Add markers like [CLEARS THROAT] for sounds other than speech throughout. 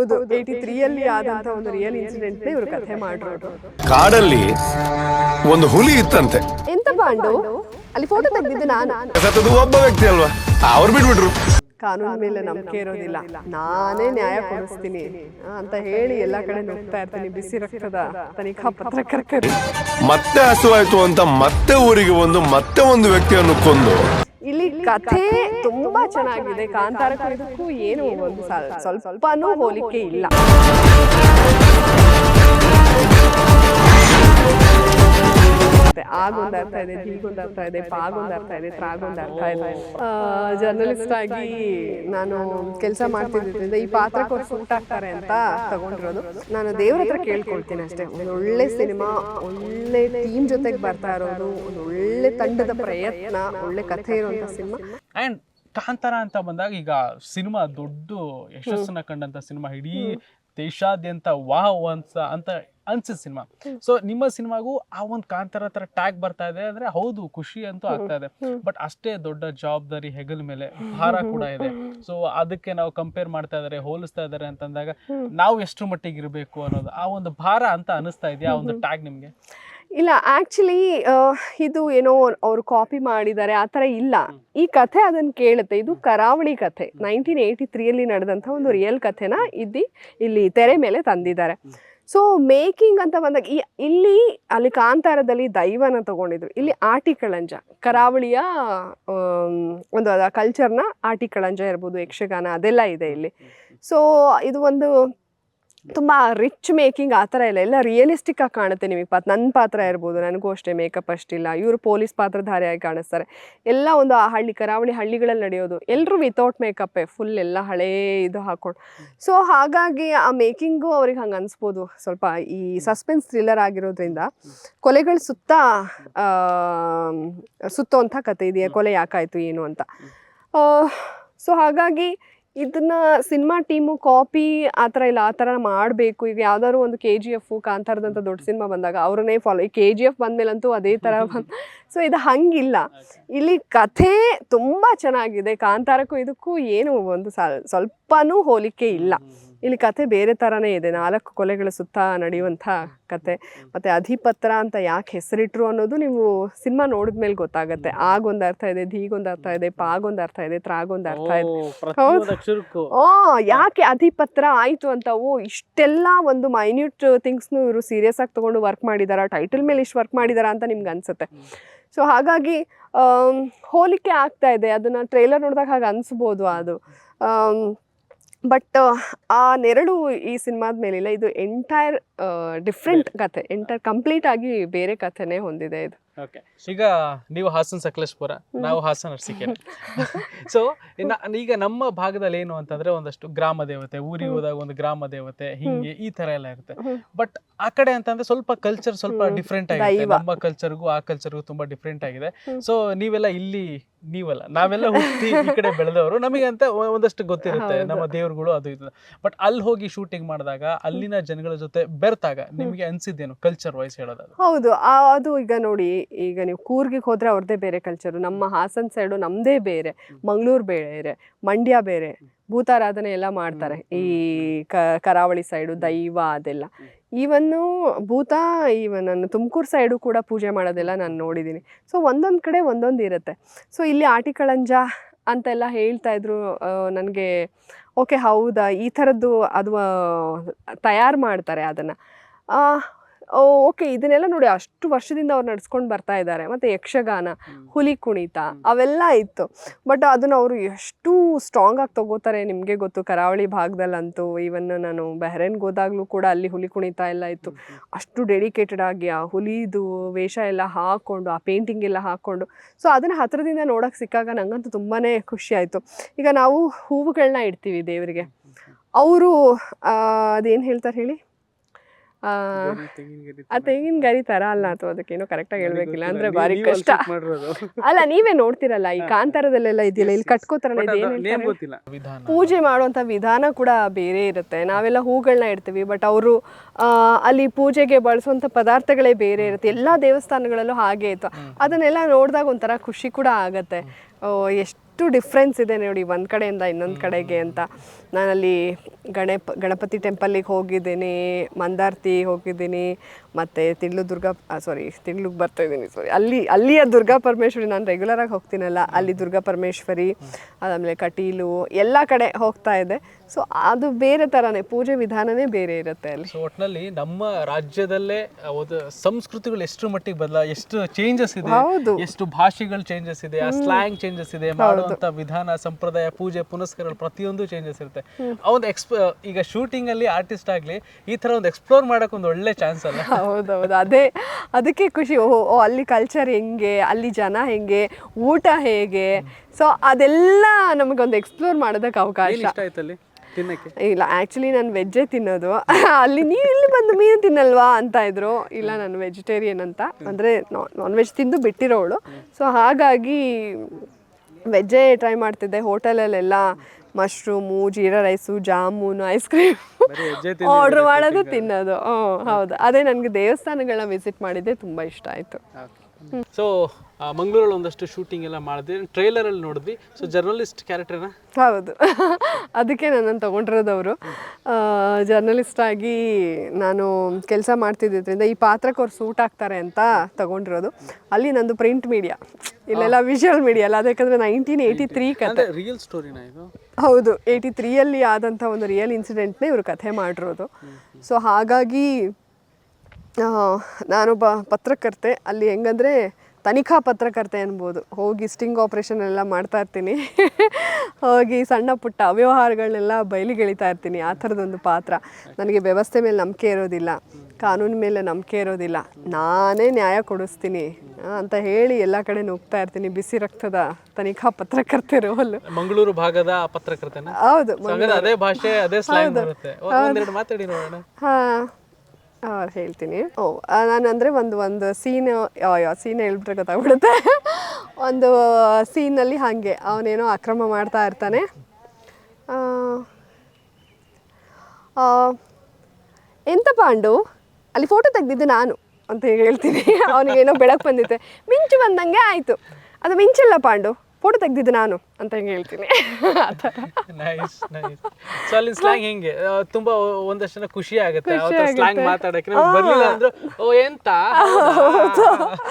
ಹೌದು. ಏಯ್ಟಿ ತ್ರೀಯಲ್ಲಿ ಆದಂತ ಒಂದು ರಿಯಲ್ ಇನ್ಸಿಡೆಂಟ್ ಇವರು ಕಥೆ ಮಾಡಿರೋದು ಕಾಡಲ್ಲಿ ಒಂದು ಹುಲಿ ಇತ್ತಂತೆ. ಎಂತ ಪಾಂಡು ಅಲ್ಲಿ ಫೋಟೋ ತೆಗ್ದಿದ್ದು ನಾನು. ಒಬ್ಬ ವ್ಯಕ್ತಿ ಅಲ್ವಾ? ಅವ್ರು ಬಿಟ್ಬಿಟ್ರು. ಕಾನೂನು ಮೇಲೆ ನಂಬಿಕೆ ಇರೋದಿಲ್ಲ. ನಾನೇ ನ್ಯಾಯ ಕೊಡಿಸ್ತೀನಿ ಅಂತ ಹೇಳಿ ಎಲ್ಲ ಕಡೆ ನುಗ್ತಾ ಇರ್ತೀನಿ. ಬಿಸಿ ರಕ್ತದ ತನಿಖಾ ಪತ್ರಕರ್ತರು ಮತ್ತೆ ಹಸುವಾಯ್ತು ಅಂತ ಮತ್ತೆ ಊರಿಗೆ ಒಂದು ಮತ್ತೆ ಒಂದು ವ್ಯಕ್ತಿಯನ್ನು ಕೊಂದು. ಇಲ್ಲಿ ಕಥೆ ತುಂಬಾ ಚೆನ್ನಾಗಿದೆ. ಕಾಂತಾರ ಇದಕ್ಕೂ ಏನು ಒಂದು ಸ್ವಲ್ಪ ಸ್ವಲ್ಪನೂ ಹೋಲಿಕೆ ಇಲ್ಲ. ಮತ್ತೆ ಆಗೊಂದು ಅರ್ಥ ಇದೆ ಹೀಗೊಂದು ಅರ್ಥ ಇದೆ ಪಾಗೊಂದು ಅರ್ಥ ಇದೆ ತ್ರಾಗೊಂದು ಅರ್ಥ ಇದೆ ಜರ್ನಲಿಸ್ಟ್ ಆಗಿ ನಾನು ಕೆಲಸ ಮಾಡ್ತಿದ್ರಿಂದ ಈ ಪಾತ್ರಕ್ಕೆ ಸೂಟ್ ಆಗ್ತಾರೆ ಅಂತ ತಗೊಂಡಿರೋದು. ನಾನು ದೇವ್ರ ಹತ್ರ ಕೇಳ್ಕೊಳ್ತೀನಿ ಅಷ್ಟೇ. ಒಂದು ಒಳ್ಳೆ ಸಿನಿಮಾ ಒಳ್ಳೆ ಟೀಮ್ ಜೊತೆಗೆ ಬರ್ತಾ ಇರೋದು ಒಂದು ಒಳ್ಳೆ ತಂಡದ ಪ್ರಯತ್ನ ಒಳ್ಳೆ ಕಥೆ ಇರುವಂತ ಸಿನಿಮಾ. ಅಂಡ್ ಕಾಂತಾರ ಅಂತ ಬಂದಾಗ ಈಗ ಸಿನಿಮಾ ದೊಡ್ಡ ಯಶಸ್ಸನ್ನ ಕಂಡಂತ ಸಿನಿಮಾ ಇಡೀ ದೇಶಾದ್ಯಂತ ವಾಹ್ ಅಂತ ಅಂತ ಅನ್ಸಿದ ಸಿನಿಮಾ. ಸೊ ನಿಮ್ಮ ಸಿನಿಮಾಗೂ ಆ ಒಂದು ಕಾಂತಾರ ತರ ಟ್ಯಾಗ್ ಬರ್ತಾ ಇದೆ. ಅಂದ್ರೆ ಹೌದು ಖುಷಿ ಅಂತೂ ಆಗ್ತಾ ಇದೆ. ಬಟ್ ಅಷ್ಟೇ ದೊಡ್ಡ ಜವಾಬ್ದಾರಿ ಹೆಗಲ ಮೇಲೆ ಭಾರ ಕೂಡ ಇದೆ. ಸೊ ಅದಕ್ಕೆ ನಾವು ಕಂಪೇರ್ ಮಾಡ್ತಾ ಇದಾರೆ ಹೋಲಿಸ್ತಾ ಇದಾರೆ ಅಂತಂದಾಗ ನಾವು ಎಷ್ಟು ಮಟ್ಟಿಗೆ ಇರಬೇಕು ಅನ್ನೋದು ಆ ಒಂದು ಭಾರ ಅಂತ ಅನಿಸ್ತಾ ಇದೆಯಾ? ಆ ಒಂದು ಟ್ಯಾಗ್ ನಿಮ್ಗೆ? ಇಲ್ಲ ಆಕ್ಚುಲಿ ಇದು ಏನೋ ಅವರು ಕಾಪಿ ಮಾಡಿದ್ದಾರೆ ಆ ಥರ ಇಲ್ಲ. ಈ ಕಥೆ ಅದನ್ನು ಕೇಳುತ್ತೆ. ಇದು ಕರಾವಳಿ ಕಥೆ. ನೈನ್ಟೀನ್ ಏಯ್ಟಿ ತ್ರೀಯಲ್ಲಿ ನಡೆದಂಥ ಒಂದು ರಿಯಲ್ ಕಥೆನ ಇದ್ದು ಇಲ್ಲಿ ತೆರೆ ಮೇಲೆ ತಂದಿದ್ದಾರೆ. ಸೊ ಮೇಕಿಂಗ್ ಅಂತ ಬಂದಾಗ ಈ, ಇಲ್ಲಿ ಅಲ್ಲಿ ಕಾಂತಾರದಲ್ಲಿ ದೈವನ ತಗೊಂಡಿದ್ರು. ಇಲ್ಲಿ ಆಟಿಕಳಂಜ ಕರಾವಳಿಯ ಒಂದು ಕಲ್ಚರ್ನ ಆಟಿಕಳಂಜ ಇರ್ಬೋದು, ಯಕ್ಷಗಾನ ಅದೆಲ್ಲ ಇದೆ ಇಲ್ಲಿ. ಸೊ ಇದು ಒಂದು ತುಂಬ ರಿಚ್ ಮೇಕಿಂಗ್ ಆ ಥರ ಇಲ್ಲ. ಎಲ್ಲ ರಿಯಲಿಸ್ಟಿಕ್ ಆಗಿ ಕಾಣುತ್ತೆ ನಿಮಗೆ ಪಾತ್ರ ನನ್ನ ಪಾತ್ರ ಇರ್ಬೋದು, ನನಗೂ ಅಷ್ಟೇ ಮೇಕಪ್ ಅಷ್ಟಿಲ್ಲ. ಇವರು ಪೊಲೀಸ್ ಪಾತ್ರಧಾರಿಯಾಗಿ ಕಾಣಿಸ್ತಾರೆ. ಎಲ್ಲ ಒಂದು ಆ ಹಳ್ಳಿ, ಕರಾವಳಿ ಹಳ್ಳಿಗಳಲ್ಲಿ ನಡೆಯೋದು. ಎಲ್ಲರೂ ವಿತೌಟ್ ಮೇಕಪ್ಪೇ ಫುಲ್ ಎಲ್ಲ ಹಳೇ ಇದು ಹಾಕೊಂಡು ಸೊ ಹಾಗಾಗಿ ಆ ಮೇಕಿಂಗು ಅವ್ರಿಗೆ ಹಂಗೆ ಅನಿಸ್ಬೋದು. ಸ್ವಲ್ಪ ಈ ಸಸ್ಪೆನ್ಸ್ ಥ್ರಿಲ್ಲರ್ ಆಗಿರೋದ್ರಿಂದ ಕೊಲೆಗಳ ಸುತ್ತ ಸುತ್ತೋಂಥ ಕತೆ ಇದೆಯಾ? ಕೊಲೆ ಯಾಕಾಯಿತು, ಏನು ಅಂತ. ಸೊ ಹಾಗಾಗಿ ಇದನ್ನ ಸಿನಿಮಾ ಟೀಮು ಕಾಪಿ ಆ ಥರ ಇಲ್ಲ ಆ ಥರ ಮಾಡಬೇಕು. ಈಗ ಯಾವ್ದಾದ್ರು ಒಂದು ಕೆ ಜಿ ಎಫ್ ಕಾಂತಾರದಂಥ ದೊಡ್ಡ ಸಿನಿಮಾ ಬಂದಾಗ ಅವ್ರನ್ನೇ ಫಾಲೋ ಈ ಕೆ ಜಿ ಎಫ್ ಬಂದ್ಮೇಲಂತೂ ಅದೇ ಥರ ಬಂದು ಸೊ ಇದು ಹಂಗಿಲ್ಲ. ಇಲ್ಲಿ ಕಥೆ ತುಂಬ ಚೆನ್ನಾಗಿದೆ ಕಾಂತಾರಕ್ಕೂ ಇದಕ್ಕೂ ಏನು ಒಂದು ಸ್ವಲ್ಪನೂ ಹೋಲಿಕೆ ಇಲ್ಲ. ಇಲ್ಲಿ ಕತೆ ಬೇರೆ ಥರನೇ ಇದೆ. ನಾಲ್ಕು ಕೊಲೆಗಳ ಸುತ್ತ ನಡೆಯುವಂಥ ಕತೆ ಮತ್ತು ಅಧಿಪತ್ರ ಅಂತ ಯಾಕೆ ಹೆಸರಿಟ್ರು ಅನ್ನೋದು ನೀವು ಸಿನಿಮಾ ನೋಡಿದ ಮೇಲೆ ಗೊತ್ತಾಗುತ್ತೆ ಆಗೊಂದು ಅರ್ಥ ಇದೆ ಧೀಗೊಂದು ಅರ್ಥ ಇದೆ ಪಾಗೊಂದು ಅರ್ಥ ಇದೆ ತ್ರಾಗೊಂದು ಅರ್ಥ ಇದೆ. ಹೌದು. ಓ ಯಾಕೆ ಅಧಿಪತ್ರ ಆಯ್ತು ಅಂತ? ಓ ಇಷ್ಟೆಲ್ಲ ಒಂದು ಮೈನ್ಯೂಟ್ ಥಿಂಗ್ಸ್ನು ಇವರು ಸೀರಿಯಸ್ ಆಗಿ ತಗೊಂಡು ವರ್ಕ್ ಮಾಡಿದಾರ ಟೈಟಲ್ ಮೇಲೆ ಇಷ್ಟು ವರ್ಕ್ ಮಾಡಿದಾರ ಅಂತ ನಿಮ್ಗೆ ಅನ್ಸುತ್ತೆ. ಸೊ ಹಾಗಾಗಿ ಹೋಲಿಕೆ ಆಗ್ತಾ ಇದೆ. ಅದನ್ನ ಟ್ರೇಲರ್ ನೋಡಿದಾಗ ಹಾಗೆ ಅನಿಸ್ಬೋದು ಅದು. ಬಟ್ ಆ ನೆರಳು ಈ ಸಿನಿಮಾದ ಮೇಲಿಲ್ಲ ಇದು ಎಂಟೈರ್ ಡಿಫ್ರೆಂಟ್ ಕತೆ ಎಂಟೈರ್ ಕಂಪ್ಲೀಟ್ ಆಗಿ ಬೇರೆ ಕಥೆನೇ ಹೊಂದಿದೆ ಇದು. ಓಕೆ ಈಗ ನೀವು ಹಾಸನ್ ಸಕಲೇಶ್ಪುರ ನಾವು ಹಾಸನ ಅರಸೀಕೆರೆ. ಸೊ ಈಗ ನಮ್ಮ ಭಾಗದಲ್ಲಿ ಏನು ಅಂತಂದ್ರೆ ಒಂದಷ್ಟು ಗ್ರಾಮ ದೇವತೆ ಊರಿಗೆ ಹೋದಾಗ ಒಂದು ಗ್ರಾಮ ದೇವತೆ ಹಿಂಗೆ ಈ ತರ ಎಲ್ಲ ಇರುತ್ತೆ. ಬಟ್ ಆ ಕಡೆ ಅಂತಂದ್ರೆ ಸ್ವಲ್ಪ ಕಲ್ಚರ್ ಸ್ವಲ್ಪ ಡಿಫ್ರೆಂಟ್ ಆಗಿದೆ. ನಮ್ಮ ಕಲ್ಚರ್ಗೂ ಆ ಕಲ್ಚರ್ಗೂ ತುಂಬಾ ಡಿಫ್ರೆಂಟ್ ಆಗಿದೆ. ಸೊ ನೀವೆಲ್ಲ ಇಲ್ಲಿ ನೀವಲ್ಲ ನಾವೆಲ್ಲ ಹುಟ್ಟಿ ಈ ಕಡೆ ಬೆಳೆದವರು ನಮಗೆ ಅಂತ ಒಂದಷ್ಟು ಗೊತ್ತಿರುತ್ತೆ ನಮ್ಮ ದೇವ್ರುಗಳು ಅದು ಇದು. ಬಟ್ ಅಲ್ಲಿ ಹೋಗಿ ಶೂಟಿಂಗ್ ಮಾಡಿದಾಗ ಅಲ್ಲಿನ ಜನಗಳ ಜೊತೆ ಬೆರ್ತಾಗ ನಿಮಗೆ ಅನ್ಸಿದ್ದೇನು ಕಲ್ಚರ್ ವೈಸ್ ಹೇಳೋದು ಹೌದು ಆ- ಅದು ಈಗ ನೋಡಿ ಈಗ ನೀವು ಕೂರ್ಗಿಗೆ ಹೋದ್ರೆ ಅವ್ರದ್ದೇ ಬೇರೆ ಕಲ್ಚರು ನಮ್ಮ ಹಾಸನ್ ಸೈಡು ನಮ್ಮದೇ ಬೇರೆ ಮಂಗಳೂರು ಬೇರೆ ಮಂಡ್ಯ ಬೇರೆ ಭೂತಾರಾಧನೆ ಎಲ್ಲ ಮಾಡ್ತಾರೆ ಈ ಕರಾವಳಿ ಸೈಡು ದೈವ ಅದೆಲ್ಲ. ಈವನ್ನು ಭೂತ ಈವನ್ ನನ್ನ ತುಮಕೂರು ಸೈಡು ಕೂಡ ಪೂಜೆ ಮಾಡೋದೆಲ್ಲ ನಾನು ನೋಡಿದ್ದೀನಿ. ಸೊ, ಒಂದೊಂದು ಕಡೆ ಒಂದೊಂದು ಇರುತ್ತೆ. ಸೊ, ಇಲ್ಲಿ ಆಟಿಕಳಂಜ ಅಂತೆಲ್ಲ ಹೇಳ್ತಾ ಇದ್ರು ನನಗೆ, ಓಕೆ, ಹೌದಾ? ಈ ಥರದ್ದು ಅದು ತಯಾರು ಮಾಡ್ತಾರೆ ಅದನ್ನು. ಓಕೆ ಇದನ್ನೆಲ್ಲ ನೋಡಿ ಅಷ್ಟು ವರ್ಷದಿಂದ ಅವ್ರು ನಡ್ಸ್ಕೊಂಡು ಬರ್ತಾ ಇದ್ದಾರೆ. ಮತ್ತು ಯಕ್ಷಗಾನ ಹುಲಿ ಕುಣಿತ ಅವೆಲ್ಲ ಇತ್ತು. ಬಟ್ ಅದನ್ನು ಅವರು ಎಷ್ಟು ಸ್ಟ್ರಾಂಗ್ ಆಗಿ ತಗೋತಾರೆ ನಿಮಗೆ ಗೊತ್ತು. ಕರಾವಳಿ ಭಾಗದಲ್ಲಂತೂ ಈವನ್ ನಾನು ಬೆಹರೇನ್ ಹೋದಾಗಲೂ ಕೂಡ ಅಲ್ಲಿ ಹುಲಿ ಕುಣಿತ ಎಲ್ಲ ಇತ್ತು. ಅಷ್ಟು ಡೆಡಿಕೇಟೆಡ್ ಆಗಿ ಆ ಹುಲಿದು ವೇಷ ಎಲ್ಲ ಹಾಕ್ಕೊಂಡು ಆ ಪೇಂಟಿಂಗ್ ಎಲ್ಲ ಹಾಕ್ಕೊಂಡು ಸೊ ಅದನ್ನು ಹತ್ರದಿಂದ ನೋಡೋಕೆ ಸಿಕ್ಕಾಗ ನಂಗಂತೂ ತುಂಬಾ ಖುಷಿ ಆಯಿತು. ಈಗ ನಾವು ಹೂವುಗಳನ್ನ ಇಡ್ತೀವಿ ದೇವರಿಗೆ. ಅವರು ಅದೇನು ಹೇಳ್ತಾರೆ ಹೇಳಿ? ಆ, ತೆಂಗಿನ ಗರಿ ತರ? ಅಲ್ಲ ಅಥವಾ ಅದಕ್ಕೇನೋ ಕರೆಕ್ಟಾಗಿ ಹೇಳ್ಬೇಕಿಲ್ಲ ಅಂದ್ರೆ ಬಾರಿ ಕಷ್ಟ. ಅಲ್ಲ ನೀವೇ ನೋಡ್ತಿರಲ್ಲ ಈ ಕಾಂತಾರದಲ್ಲೆಲ್ಲ ಇದೆಯಲ್ಲ ಇಲ್ಲಿ ಕಟ್ಕೋತಾರಲ್ಲ ಇದು ಏನ್ ಹೇಳ್ತಾರೆ? ವಿಧಾನ. ಪೂಜೆ ಮಾಡುವಂತ ವಿಧಾನ ಕೂಡ ಬೇರೆ ಇರುತ್ತೆ. ನಾವೆಲ್ಲ ಹೂಗಳನ್ನ ಇಡ್ತೀವಿ ಬಟ್ ಅವರು ಆ, ಅಲ್ಲಿ ಪೂಜೆಗೆ ಬಳಸುವಂತ ಪದಾರ್ಥಗಳೇ ಬೇರೆ ಇರುತ್ತೆ. ಎಲ್ಲಾ ದೇವಸ್ಥಾನಗಳಲ್ಲೂ ಹಾಗೆ ಇತ್ತು. ಅದನ್ನೆಲ್ಲ ನೋಡಿದಾಗ ಒಂಥರ ಖುಷಿ ಕೂಡ ಆಗತ್ತೆ. ಓ, ಎಷ್ಟು ಡಿಫ್ರೆನ್ಸ್ ಇದೆ ನೋಡಿ ಒಂದು ಕಡೆಯಿಂದ ಇನ್ನೊಂದು ಕಡೆಗೆ ಅಂತ. ನಾನಲ್ಲಿ ಗಣಪ ಗಣಪತಿ ಟೆಂಪಲ್ಲಿಗೆ ಹೋಗಿದ್ದೀನಿ ಮಂದಾರ್ತಿ ಹೋಗಿದ್ದೀನಿ ಮತ್ತು ತಿಳ್ಳು ದುರ್ಗಾ ಸಾರಿ ತಿಳ್ಳುಗೆ ಬರ್ತಾ ಇದ್ದೀನಿ ಸಾರಿ ಅಲ್ಲಿ ಅಲ್ಲಿಯ ದುರ್ಗಾ ಪರಮೇಶ್ವರಿ ನಾನು ರೆಗ್ಯುಲರಾಗಿ ಹೋಗ್ತೀನಲ್ಲ ಅಲ್ಲಿ ದುರ್ಗಾ ಪರಮೇಶ್ವರಿ ಅದಾದಮೇಲೆ ಕಟೀಲು ಎಲ್ಲ ಕಡೆ ಹೋಗ್ತಾ ಇದೆ. ಸೊ ಅದು ಬೇರೆ ಥರನೇ ಪೂಜೆ ವಿಧಾನನೇ ಬೇರೆ ಇರುತ್ತೆ ಅಲ್ಲಿ. ಸೊ ಒಟ್ನಲ್ಲಿ ನಮ್ಮ ರಾಜ್ಯದಲ್ಲೇ ಒಂದು ಸಂಸ್ಕೃತಿಗಳು ಎಷ್ಟು ಮಟ್ಟಿಗೆ ಬದಲ ಎಷ್ಟು ಚೇಂಜಸ್ ಇದೆ ಹೌದು. ಎಷ್ಟು ಭಾಷೆಗಳು ಚೇಂಜಸ್ ಇದೆ ಆ ಸ್ಲ್ಯಾಂಗ್ ಚೇಂಜಸ್ ಇದೆ ಮಾಡುವಂತ ವಿಧಾನ ಸಂಪ್ರದಾಯ ಪೂಜೆ ಪುನಸ್ಕಾರಗಳು ಪ್ರತಿಯೊಂದು ಚೇಂಜಸ್ ಇರುತ್ತೆ. ಆ ಒಂದು ಎಕ್ಸ್ಪ ಈಗ ಶೂಟಿಂಗ್ ಅಲ್ಲಿ ಆರ್ಟಿಸ್ಟ್ ಆಗಲಿ ಈ ತರ ಒಂದು ಎಕ್ಸ್ಪ್ಲೋರ್ ಮಾಡಕ್ ಒಂದು ಒಳ್ಳೆ ಚಾನ್ಸ್ ಅಲ್ಲ? ಹೌದೌದು. ಅದೇ ಅದಕ್ಕೆ ಖುಷಿ. ಓಹೋ ಓ, ಅಲ್ಲಿ ಕಲ್ಚರ್ ಹೆಂಗೆ ಅಲ್ಲಿ ಜನ ಹೆಂಗೆ ಊಟ ಹೇಗೆ? ಸೊ ಅದೆಲ್ಲ ನಮಗೊಂದು ಎಕ್ಸ್ಪ್ಲೋರ್ ಮಾಡೋದಕ್ಕೆ ಅವಕಾಶ. ಇಲ್ಲ ಆ್ಯಕ್ಚುಲಿ ನಾನು ವೆಜ್ಜೇ ತಿನ್ನೋದು. ಅಲ್ಲಿ ನೀವು ಇಲ್ಲಿ ಬಂದು ಮೀನು ತಿನ್ನಲ್ವಾ ಅಂತ ಇದ್ರು. ಇಲ್ಲ ನಾನು ವೆಜಿಟೇರಿಯನ್ ಅಂತ. ಅಂದರೆ ನಾನ್ ವೆಜ್ ತಿಂದು ಬಿಟ್ಟಿರೋಳು. ಸೊ ಹಾಗಾಗಿ ವೆಜ್ಜೇ ಟ್ರೈ ಮಾಡ್ತಿದ್ದೆ ಹೋಟೆಲಲ್ಲೆಲ್ಲ. Mushroom jeera rice jamun ice cream order ಮಾಡೋದು ತಿನ್ನೋದು. ಹ್ಞೂ ಹೌದು. ಅದೇ ನನಗೆ ದೇವಸ್ಥಾನಗಳನ್ನ ವಿಸಿಟ್ ಮಾಡಿದ್ದೆ ತುಂಬ ಇಷ್ಟ ಆಯಿತು. ಸೊ ಮಂಗಳೂರಲ್ಲಿ ಒಂದಷ್ಟು ಶೂಟಿಂಗ್ ಎಲ್ಲ ಮಾಡಿದ್ವಿ. ಟ್ರೈಲರ್ ಅಲ್ಲಿ ನೋಡಿದ್ವಿ. ಸೊ ಜರ್ನಲಿಸ್ಟ್ ಕ್ಯಾರೆಕ್ಟರ್ನ ಹೌದು. [LAUGHS] ಅದಕ್ಕೆ ನನ್ನನ್ನು ಅವರು. ಜರ್ನಲಿಸ್ಟ್ ಆಗಿ ನಾನು ಕೆಲಸ ಮಾಡ್ತಿದ್ದರಿಂದ ಈ ಪಾತ್ರಕ್ಕೆ ಅವ್ರು ಸೂಟ್ ಆಗ್ತಾರೆ ಅಂತ ತಗೊಂಡಿರೋದು. ಅಲ್ಲಿ ನಂದು ಪ್ರಿಂಟ್ ಮೀಡಿಯಾ ಇಲ್ಲೆಲ್ಲ ವಿಜುವಲ್ ಮೀಡಿಯಾ ಅಲ್ಲ. ಅದಕ್ಕಂದ್ರೆ ನೈನ್ಟೀನ್ ಏಯ್ಟಿ ತ್ರೀ ಕತೆ. ರಿಯಲ್ ಸ್ಟೋರಿನ ಇದು? ಹೌದು. ಏಯ್ಟಿ ತ್ರೀಯಲ್ಲಿ ಆದಂಥ ಒಂದು ರಿಯಲ್ ಇನ್ಸಿಡೆಂಟ್ನೇ ಇವರು ಕಥೆ ಮಾಡಿರೋದು. ಸೊ ಹಾಗಾಗಿ ನಾನೊಬ್ಬ ಪತ್ರಕರ್ತೆ. ಅಲ್ಲಿ ಹೆಂಗಂದರೆ ತನಿಖಾ ಪತ್ರಕರ್ತೆ ಅನ್ಬೋದು. ಹೋಗಿ ಸ್ಟಿಂಗ್ ಆಪ್ರೇಷನ್ ಎಲ್ಲ ಮಾಡ್ತಾ ಇರ್ತೀನಿ. ಹೋಗಿ ಸಣ್ಣ ಪುಟ್ಟ ಅವ್ಯವಹಾರಗಳನ್ನೆಲ್ಲ ಬಯಲಿಗೆಳಿತಾ ಇರ್ತೀನಿ. ಆ ಥರದೊಂದು ಪಾತ್ರ. ನನಗೆ ವ್ಯವಸ್ಥೆ ಮೇಲೆ ನಂಬಿಕೆ ಇರೋದಿಲ್ಲ. ಕಾನೂನು ಮೇಲೆ ನಂಬಿಕೆ ಇರೋದಿಲ್ಲ. ನಾನೇ ನ್ಯಾಯ ಕೊಡಿಸ್ತೀನಿ ಅಂತ ಹೇಳಿ ಎಲ್ಲ ಕಡೆ ನುಗ್ತಾ ಇರ್ತೀನಿ. ಬಿಸಿ ರಕ್ತದ ತನಿಖಾ ಪತ್ರಕರ್ತೆ ರೋಲ್. ಮಂಗಳೂರು ಭಾಗದ ಪತ್ರಕರ್ತನ? ಹೌದು ಅದೇ ಭಾಷೆ ಅದೇ ಹಾಂ. ಹೇಳ್ತೀನಿ. ಓ ನಾನು ಅಂದರೆ ಒಂದು ಒಂದು ಸೀನ್ ಸೀನ್ ಹೇಳ್ಬಿಟ್ರೆ ಗೊತ್ತಾಗ್ಬಿಡುತ್ತೆ. [LAUGHS] ಒಂದು ಸೀನಲ್ಲಿ ಹಾಗೆ, ಅವನೇನೋ ಅಕ್ರಮ ಮಾಡ್ತಾ ಇರ್ತಾನೆ. ಎಂತ ಪಾಂಡು? ಅಲ್ಲಿ ಫೋಟೋ ತೆಗೆದಿದ್ದು ನಾನು ಅಂತ ಹೇಳ್ತೀನಿ. [LAUGHS] ಅವನಿಗೇನೋ ಬೆಳಕು ಬಂದಿತ್ತೆ ಮಿಂಚು ಬಂದಂಗೆ ಆಯಿತು. ಅದು ಮಿಂಚಲ್ಲ ಪಾಂಡು? ಫೋಟೋ ತೆಗ್ದಿದ್ದು ನಾನು ಅಂತ ಹಿಂಗೆ ಹೇಳ್ತೀನಿ. [LAUGHS] ಆ ಥರ. ನೈಸ್ ನೈಸ್ ಸೊ ಅಲ್ಲಿ ಸ್ಲ್ಯಾಂಗ್ ಹೆಂಗೆ? ಆ, ತುಂಬಾ ಒಂದಷ್ಟು ಜನ ಖುಷಿ ಆಗುತ್ತೆ. ಸ್ಲ್ಯಾಂಗ್ ಮಾತಾಡಕ್ಕೆ ನಮ್ಗೆ ಬರ್ಲಿಲ್ಲ ಅಂದ್ರೆ ಓ ಎಂತ? ಹೌದಾ?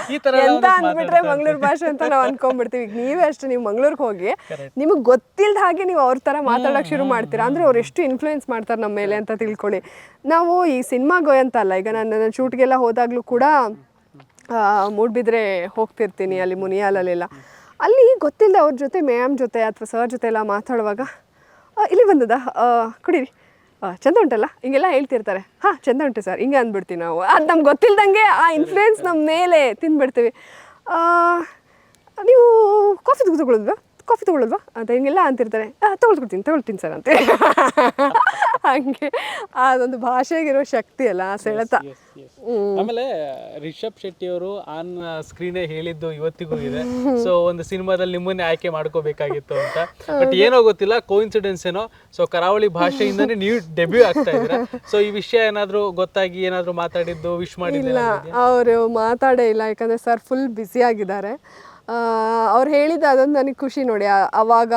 ಈ ತರ ಎಲ್ಲ ಎಂತ ಒಂದಷ್ಟು ಅಂದ್ಬಿಟ್ರೆ ಮಂಗ್ಳೂರು ಭಾಷೆ ಅಂತ ನಾವು ಅನ್ಕೊಂಡ್ಬಿಡ್ತೀವಿ. ಈಗ ನೀವೇ ಅಷ್ಟೇ ನೀವು ಮಂಗ್ಳೂರ್ಗೆ ಹೋಗಿ ನಿಮಗೆ ಗೊತ್ತಿಲ್ಲದ ಹಾಗೆ ನೀವು ಅವ್ರ ಥರ ಮಾತಾಡೋಕೆ ಶುರು ಮಾಡ್ತೀರಾ? ಅಂದ್ರೆ ಅವ್ರು ಎಷ್ಟು ಇನ್ಫ್ಲೂಯೆನ್ಸ್ ಮಾಡ್ತಾರೆ ನಮ್ಮ ಮೇಲೆ ಅಂತ ತಿಳ್ಕೊಳ್ಳಿ. ನಾವು ಈ ಸಿನಿಮಾಗೆ ಅಂತ ಅಲ್ಲ ಈಗ ನಾನು ನನ್ನ ಶೂಟ್ಗೆಲ್ಲ ಹೋದಾಗ್ಲೂ ಕೂಡ ಆ, ಮೂಡ್ಬಿದ್ರೆ ಹೋಗ್ತಿರ್ತೀನಿ ಅಲ್ಲಿ ಮುನಿಯಾಲಲ್ಲೆಲ್ಲ ಅಲ್ಲಿ ಗೊತ್ತಿಲ್ಲ ಅವ್ರ ಜೊತೆ ಮ್ಯಾಮ್ ಜೊತೆ ಅಥವಾ ಸರ್ ಜೊತೆ ಎಲ್ಲ ಮಾತಾಡುವಾಗ ಇಲ್ಲಿ ಬಂದದ. ಕುಡೀರಿ. ಚಂದ ಉಂಟಲ್ಲ? ಹಿಂಗೆಲ್ಲ ಹೇಳ್ತಿರ್ತಾರೆ. ಹಾಂ, ಚಂದ ಉಂಟು ಸರ್ ಹಿಂಗೆ ಅಂದ್ಬಿಡ್ತೀವಿ ನಾವು. ಅದು ನಮ್ಗೆ ಗೊತ್ತಿಲ್ದಂಗೆ ಆ ಇನ್ಫ್ಲೂಯೆನ್ಸ್ ನಮ್ಮ ಮೇಲೆ ತಿಂದ್ಬಿಡ್ತೀವಿ ನೀವು ಕಾಫಿ ತೆಗೆದುಕೊಳ್ಳೋದ್ವಾ ಕಾಫಿ ತೊಗೊಳ್ಳೋದ್ವಾ ಅಂತ ಹಿಂಗೆಲ್ಲ ಅಂತಿರ್ತಾರೆ. ತೊಗೊಳ್ಕೊಡ್ತೀನಿ ತಗೊಳ್ತೀನಿ ಸರ್ ಅಂತ. [LAUGHS] ಹಾಗೆ ಅದೊಂದು ಭಾಷೆಗಿರೋ ಶಕ್ತಿ ಅಲ್ಲ ಆ ಸೆಳೆತ. ಆಮೇಲೆ ರಿಷಬ್ ಶೆಟ್ಟಿ ಅವರು ಆನ್ ಸ್ಕ್ರೀನೇ ಹೇಳಿದ್ದು ಇವತ್ತಿಗೂ ಇದೆ. ಸೊ ಒಂದು ಸಿನಿಮಾದಲ್ಲಿ ನಿಮ್ಮನ್ನೇ ಆಯ್ಕೆ ಮಾಡ್ಕೋಬೇಕಾಗಿತ್ತು ಅಂತ. ಬಟ್ ಏನೋ ಗೊತ್ತಿಲ್ಲ ಕೋಇನ್ಸಿಡೆನ್ಸ್ ಏನೋ. ಸೊ ಕರಾವಳಿ ಭಾಷೆಯಿಂದನೇ ನೀವು ಡೆಬ್ಯೂ ಆಗ್ತಾ ಇದ್ರೆ ಸೊ ಈ ವಿಷಯ ಏನಾದ್ರು ಗೊತ್ತಾಗಿ ಏನಾದ್ರು ಮಾತಾಡಿದ್ದು ವಿಶ್ ಮಾಡಿಲ್ಲ ಅವರು ಮಾತಾಡೇ ಇಲ್ಲ ಯಾಕಂದ್ರೆ ಸರ್ ಫುಲ್ ಬ್ಯುಸಿ ಆಗಿದ್ದಾರೆ. ಅವ್ರು ಹೇಳಿದ ಅದೊಂದು ನನಗೆ ಖುಷಿ ನೋಡಿ. ಅವಾಗ